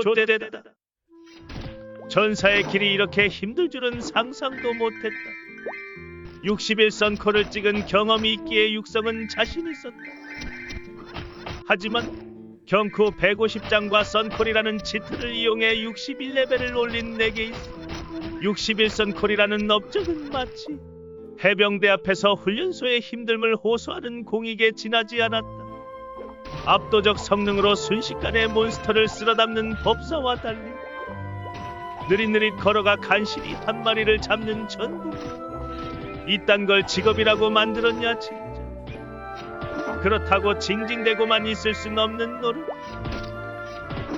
좆됐다. 전사의 길이 이렇게 힘들 줄은 상상도 못했다. 60일 선코를 찍은 경험이 있기에 육성은 자신 있었다. 하지만 경쿠 150장과 선콜이라는 치트를 이용해 61레벨을 올린 내게 있어 61선 콜이라는 업적은 마치 해병대 앞에서 훈련소의 힘듦을 호소하는 공익에 지나지 않았다. 압도적 성능으로 순식간에 몬스터를 쓸어담는 법사와 달리 느릿느릿 걸어가 간신히 한 마리를 잡는 전부 이딴 걸 직업이라고 만들었냐 진짜. 그렇다고 징징대고만 있을 순 없는 노릇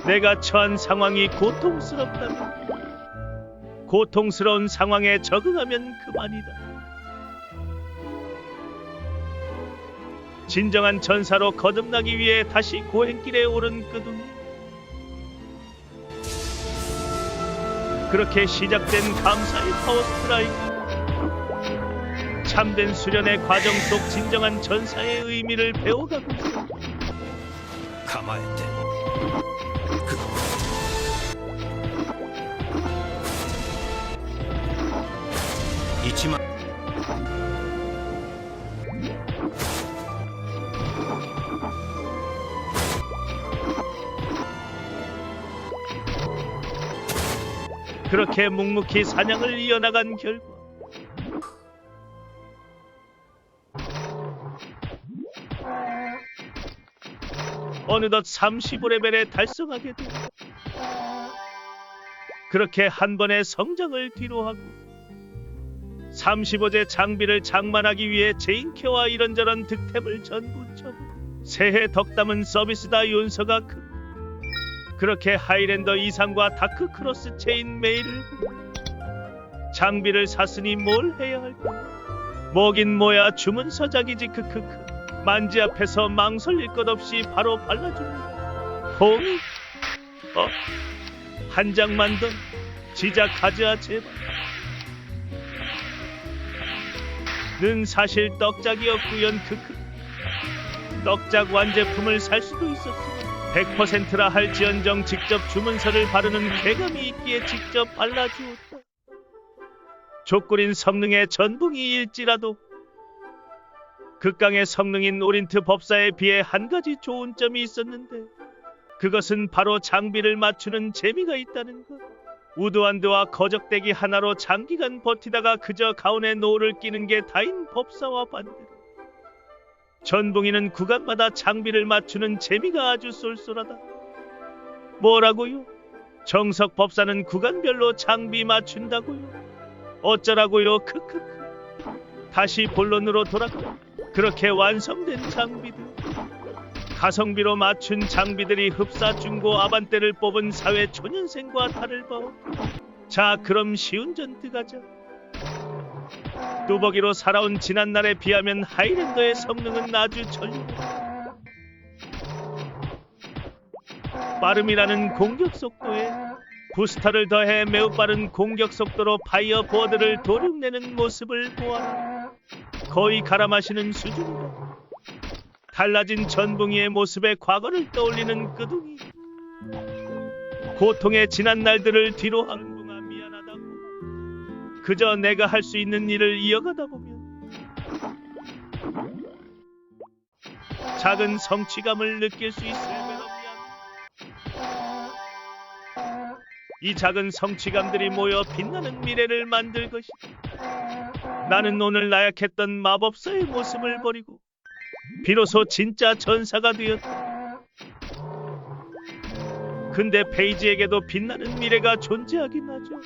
내가 처한 상황이 고통스럽다면 고통스러운 상황에 적응하면 그만이다. 진정한 전사로 거듭나기 위해 다시 고행길에 오른 그둥이. 그렇게 시작된 감사의 파워스트라이크. 참된 수련의 과정 속 진정한 전사의 의미를 배워가고 있다. 가마의 그렇게 묵묵히 사냥을 이어나간 결과 어느덧 35레벨에 달성하게 됐다. 그렇게 한 번의 성장을 뒤로하고 35제 장비를 장만하기 위해 제인케와 이런저런 득템을 전부 쳐고 새해 덕담은 서비스다 윤서가 크 그렇게 하이랜더 이상과 다크 크로스 체인 메일을 장비를 샀으니 뭘 해야 할까? 뭐긴 뭐야 주문 서작이지 크크크 만지 앞에서 망설일 것 없이 바로 발라줍니다. 홍? 어? 한 장만 더 지작하자 제발. 는 사실 떡작이었구연 크크. 떡작 완제품을 살 수도 있었지. 100%라 할지언정 직접 주문서를 바르는 쾌감이 있기에 직접 발라주었다. 족구린 성능의 전붕이일지라도 극강의 성능인 오린트 법사에 비해 한 가지 좋은 점이 있었는데 그것은 바로 장비를 맞추는 재미가 있다는 것. 우드완드와 거적대기 하나로 장기간 버티다가 그저 가운에 노를 끼는 게 다인 법사와 반대로 전봉이는 구간마다 장비를 맞추는 재미가 아주 쏠쏠하다. 뭐라고요? 정석 법사는 구간별로 장비 맞춘다고요? 어쩌라고요? 크크크. 다시 본론으로 돌아가. 그렇게 완성된 장비들. 가성비로 맞춘 장비들이 흡사 중고 아반떼를 뽑은 사회 초년생과 다를 바 없다. 자, 그럼 쉬운 전투 가자. 뚜벅이로 살아온 지난날에 비하면 하이랜더의 성능은 아주 전륜이다. 빠름이라는 공격 속도에 부스터를 더해 매우 빠른 공격 속도로 파이어 보드를 도륙내는 모습을 보아라. 거의 갈아 마시는 수준이다. 달라진 전붕이의 모습에 과거를 떠올리는 끄둥이. 고통의 지난 날들을 뒤로 항붕아 미안하다고. 그저 내가 할 수 있는 일을 이어가다 보면 작은 성취감을 느낄 수 있을 미안. 이 작은 성취감들이 모여 빛나는 미래를 만들 것이다. 나는 오늘 나약했던 마법사의 모습을 버리고 비로소 진짜 전사가 되었다. 근데 페이지에게도 빛나는 미래가 존재하긴 하죠.